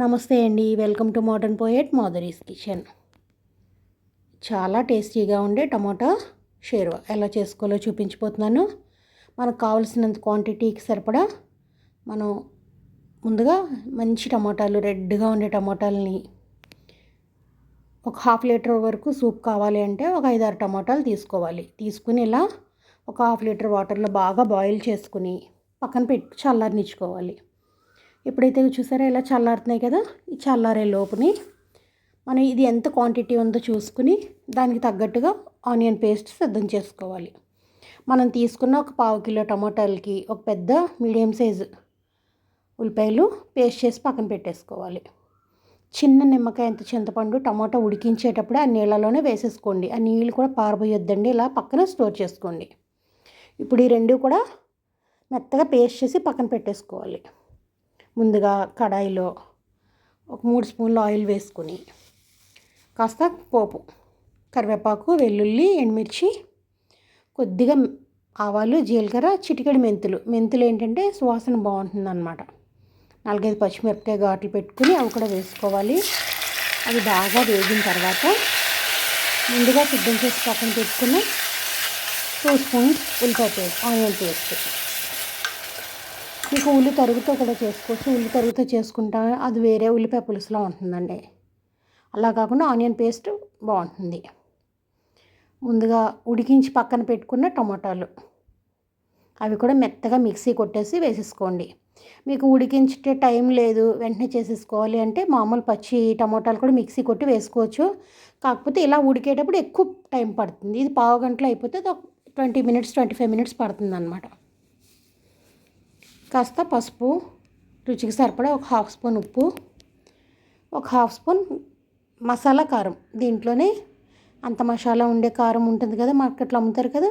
నమస్తే అండి. Welcome to modern poet Madhuri's kitchen. చాలా టేస్టీగా ఉండే టమాటా షేర్వా. ఎలా చేసుకోవాలో చూపించిపోతున్నాను మనకు కావాల్సినంత క్వాంటిటీకి సరిపడా మనం ముందుగా మంచి టమాటాలు రెడ్గా ఉండే టమాటాలని ఒక హాఫ్ లీటర్ వరకు సూప్ కావాలి అంటే ఒక ఐదారు టమాటాలు తీసుకోవాలి. తీసుకుని ఇలా ఒక హాఫ్ లీటర్ వాటర్లో బాగా బాయిల్ చేసుకుని పక్కన పెట్టి చల్లారనిచ్చుకోవాలి. ఎప్పుడైతే చూసారో ఇలా చల్లారుతున్నాయి కదా ఈ చల్లారే లోపుని మనం ఇది ఎంత క్వాంటిటీ ఉందో చూసుకుని దానికి తగ్గట్టుగా ఆనియన్ పేస్ట్ సిద్ధం చేసుకోవాలి. మనం తీసుకున్న ఒక పావు కిలో టమాటాలకి ఒక పెద్ద మీడియం సైజు ఉల్లిపాయలు పేస్ట్ చేసి పక్కన పెట్టేసుకోవాలి. చిన్న నిమ్మకాయ ఎంత చింతపండు టమాటా ఉడికించేటప్పుడు ఆ నీళ్ళలోనే వేసేసుకోండి. ఆ నీళ్ళు కూడా పారబోయొద్దండి ఇలా పక్కన స్టోర్ చేసుకోండి. ఇప్పుడు ఈ రెండు కూడా మెత్తగా పేస్ట్ చేసి పక్కన పెట్టేసుకోవాలి. ముందుగా కడాయిలో ఒక మూడు స్పూన్లు ఆయిల్ వేసుకొని కాస్త పోపు కరివేపాకు వెల్లుల్లి ఎండుమిర్చి కొద్దిగా ఆవాలు జీలకర్ర చిటికెడు మెంతులు. మెంతులు ఏంటంటే సువాసన బాగుంటుందన్నమాట. నాలుగైదు పచ్చిమిరపకాయ ఘాట్లు పెట్టుకుని అవి కూడా వేసుకోవాలి. అవి బాగా వేగిన తర్వాత ముందుగా సిద్ధం చేసి పక్కన పెట్టుకుని టూ స్పూన్స్ ఉల్లిపాయ పేస్ట్ ఆనియన్ పేస్ట్ మీకు ఉల్లి తరుగుతో కూడా చేసుకోవచ్చు. ఉల్లి తరుగుతో చేసుకుంటా అది వేరే ఉల్లిపాయ పులుసులో ఉంటుందండి. అలా కాకుండా ఆనియన్ పేస్ట్ బాగుంటుంది. ముందుగా ఉడికించి పక్కన పెట్టుకున్న టమాటాలు. అవి కూడా మెత్తగా మిక్సీ కొట్టేసి వేసేసుకోండి. మీకు ఉడికించే టైం లేదు వెంటనే చేసేసుకోవాలి అంటే మామూలు పచ్చి టమాటాలు కూడా మిక్సీ కొట్టి వేసుకోవచ్చు. కాకపోతే ఇలా ఉడికేటప్పుడు ఎక్కువ టైం పడుతుంది. ఇది పావు గంటలో అయిపోతే twenty minutes twenty five minutes పడుతుంది అనమాట కాస్త పసుపు రుచికి సరిపడా ఒక హాఫ్ స్పూన్ ఉప్పు ఒక హాఫ్ స్పూన్ మసాలా కారం. దీంట్లోనే అంత మసాలా ఉండే కారం ఉంటుంది కదా మార్కెట్లో అమ్ముతారు కదా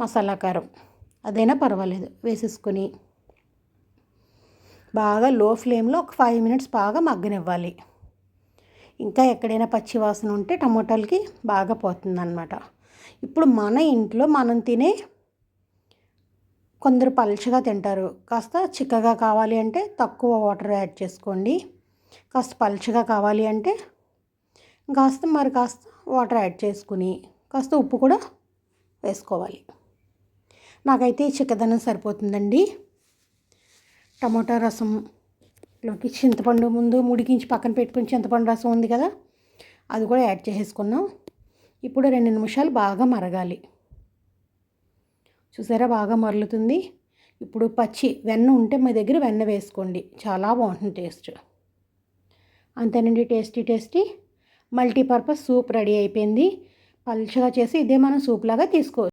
మసాలా కారం. అదైనా పర్వాలేదు వేసేసుకొని బాగా లో ఫ్లేమ్లో ఒక ఫైవ్ మినిట్స్ బాగా మగ్గనివ్వాలి. ఇంకా ఎక్కడైనా పచ్చి వాసన ఉంటే టమోటాలకి బాగా పోతుందన్నమాట. ఇప్పుడు మన ఇంట్లో మనం తినే కొందరు పలుచగా తింటారు. కాస్త చిక్కగా కావాలి అంటే తక్కువ వాటర్ యాడ్ చేసుకోండి. కాస్త పలుచగా కావాలి అంటే కాస్త మరి కాస్త వాటర్ యాడ్ చేసుకుని కాస్త ఉప్పు కూడా వేసుకోవాలి. నాకైతే చిక్కదనం సరిపోతుందండి. టమాటా రసంలోకి చింతపండు ముందు ముడికించి పక్కన పెట్టుకుని చింతపండు రసం ఉంది కదా అది కూడా యాడ్ చేసేసుకున్నాం ఇప్పుడు రెండు నిమిషాలు బాగా మరగాలి. చూసారా బాగా మరలుతుంది. ఇప్పుడు పచ్చి వెన్న ఉంటే మీ దగ్గర వెన్న వేసుకోండి. చాలా బాగుంటుంది టేస్ట్. అంతేనండి tasty tasty. Multipurpose soup ready అయిపోయింది. పలుచగా చేసి ఇదే మనం సూప్ లాగా తీసుకోవచ్చు.